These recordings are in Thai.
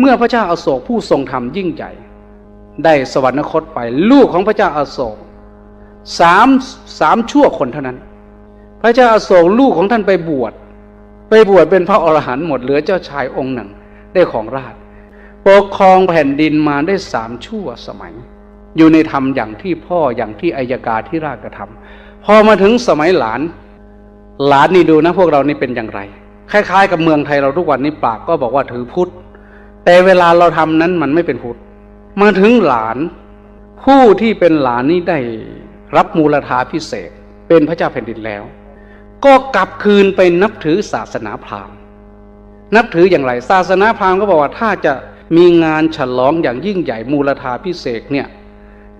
เมื่อพระเจ้าอาโศกผู้ทรงธรรมยิ่งใหญ่ ได้สวรรคตไปลูกของพระเจ้าอาโศกสามสามชั่วคนเท่านั้น พระเจ้าอาโศกลูกของท่านไปบวช ไปบวชเป็นพระอรหันต์หมดเหลือเจ้าชายองค์หนึ่งได้ของราชปกครองแผ่นดินมาได้สามชั่วสมัย อยู่ในธรรมอย่างที่พ่ออย่างที่อายกาที่ราชกระทำพอมาถึงสมัยหลาน หลานนี่ดูนะพวกเรานี่เป็นอย่างไร คล้ายๆ กับเมืองไทยเราทุกวันนี้ปากก็บอกว่าถือพุทธ แต่เวลาเราทำนั้นมันไม่เป็นพุทธมาถึงหลาน ผู้ที่เป็นหลานนี่ได้รับมูลธาพิเศษ เป็นพระเจ้าแผ่นดินแล้ว ก็กลับคืนไปนับถือศาสนาพราหมณ์นับถืออย่างไรศาสนาพราหมณ์ก็บอกว่าถ้าจะมีงานฉลองอย่างยิ่งใหญ่มูลธาพิเศษเนี่ย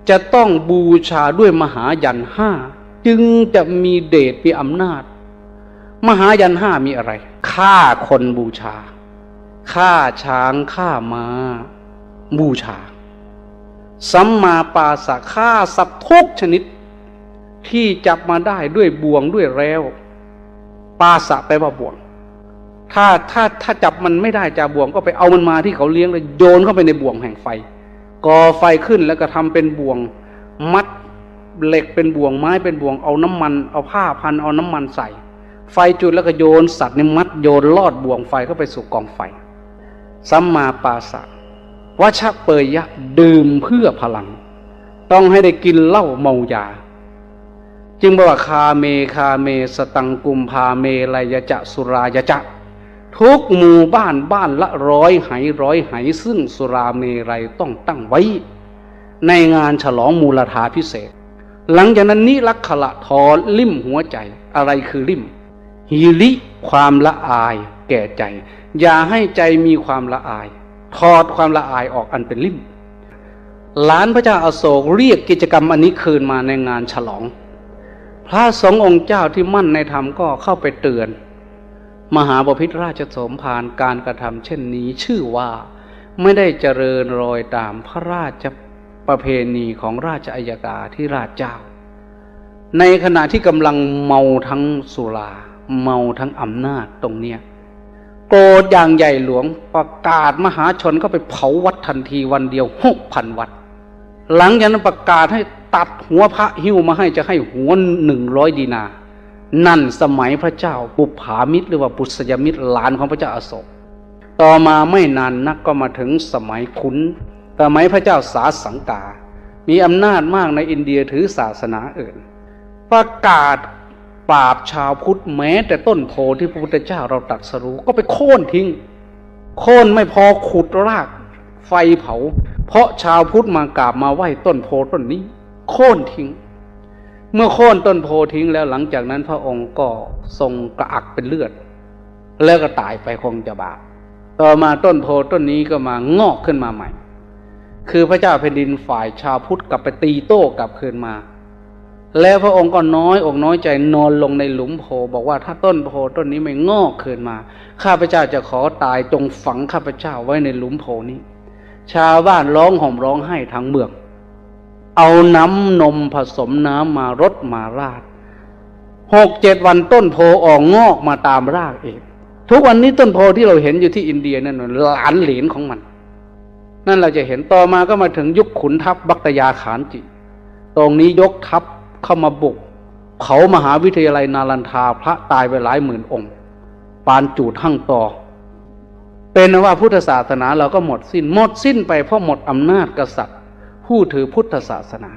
จะต้องบูชาด้วยมหายันห้าจึงจะมีเดชมีอำนาจ มหายันห้ามีอะไรฆ่าคนบูชา ฆ่าช้างฆ่ามา้า บูชา สัมมาปาสะฆ่าสัตว์ทุกชนิด ที่จับมาได้ด้วยบ่วงด้วยแล้ว ปาสะแปลว่าบ่วง ถ้าถ้าถ้าจับมันไม่ได้จากบ่วงก็ไปเอามันมาที่เขาเลี้ยงแล้วโยนเข้าไปในบ่วงแห่งไฟก่อไฟขึ้นแล้วก็ทำเป็นบ่วง มัดเหล็กเป็นบ่วงไม้เป็นบ่วงเอาน้ำมันเอาผ้าพันเอาน้ำมันใส่ ไฟจุดแล้วก็โยนสัตว์ในมัดโยนลอดบ่วงไฟเข้าไปสู่กองไฟ สัมมาปาสะวัชเปยยะดื่มเพื่อพลัง ต้องให้ได้กินเหล้าเมายา จึงบอกว่าคาเมคาเมสตังกุมพาเมลายจะสุรายจะทุกหมู่บ้านบ้านละร้อยไหร้อยไหซึ่งสุราเมรัยต้องตั้งไว้ ในงานฉลองมูลธาพิเศษ หลังจากนั้นนิรักขละทอนลิ่มหัวใจอะไรคือลิ่มฮิริความละอายแก่ใจ อย่าให้ใจมีความละอาย ถอดความละอายออกอันเป็นลิ่มหลานพระเจ้าอาโศกเรียกกิจกรรมอันนี้คืนมาในงานฉลอง พระสงฆ์องค์เจ้าที่มั่นในธรรมก็เข้าไปเตือน มหาบพิตรราชสมภารการกระทำเช่นนี้ชื่อว่าไม่ได้เจริญรอยตามพระราชประเพณีของราชอัยกาที่ราชเจ้า ในขณะที่กำลังเมาทั้งสุรา เมาทั้งอำนาจตรงเนี้ย โกรธอย่างใหญ่หลวงประกาศมหาชนก็ไปเผาวัดทันทีวันเดียวหกพันวัด หลังจากนั้นประกาศให้ตัดหัวพระหิ้วมาให้จะให้หัวหนึ่งร้อยดีนา นั่นสมัยพระเจ้าปุผามิตรหรือว่าปุษยมิตรหลานของพระเจ้าอาโศกต่อมาไม่นานนักก็มาถึงสมัยขุนสมัยพระเจ้าสาสังกา มีอำนาจมากในอินเดียถือศาสนาอื่น ประกาศ ปราบชาวพุทธแม้ แต่ต้นโพที่พระพุทธเจ้าเราตรัสรู้ก็ไปโค่นทิ้ง โค่นไม่พอขุดราก ไฟเผา เพราะชาวพุทธมากราบมาไหว้ต้นโพต้นนี้ โค่นทิ้ง เมื่อโค่นต้นโพทิ้งแล้วหลังจากนั้นพระองค์ก็ทรงกระอักเป็นเลือด แล้วก็ตายไปคงจะบาปต่อมาต้นโพต้นนี้ก็มางอกขึ้นมาใหม่ คือพระเจ้าแผ่นดินฝ่ายชาวพุทธกลับไปตีโต้กลับคืนมา แล้วพระองค์ก็น้อยอกน้อยใจนอนลงในหลุมโพบอกว่าถ้าต้นโพต้นนี้ไม่งอกคืนมา ข้าพเจ้าจะขอตายจงฝังข้าพเจ้าไว้ในหลุมโพนี้ ชาวบ้านร้องห่มร้องไห้ทั้งเมือง เอาน้ำนมผสมน้ำมารดมาราดหกเจ็ดวันต้นโพออกงอกมาตามรากเองทุกวันนี้ต้นโพที่เราเห็นอยู่ที่อินเดียนั่นหลานเหลนของมัน นั่นเราจะเห็นต่อมาก็มาถึงยุคขุนทัพบักตยาขานจิ ตรงนี้ยกทัพ เข้ามาบุกเผามหาวิทยาลัยนาลันทาพระตายไปหลายหมื่นองค์ ปานจูดหั่งต่อ เป็นว่าพุทธศาสนาเราก็หมดสิน้นหมดสิ้นไปเพราะหมดอำนาจกษัตริย์ ผู้ถือพุทธศาสนา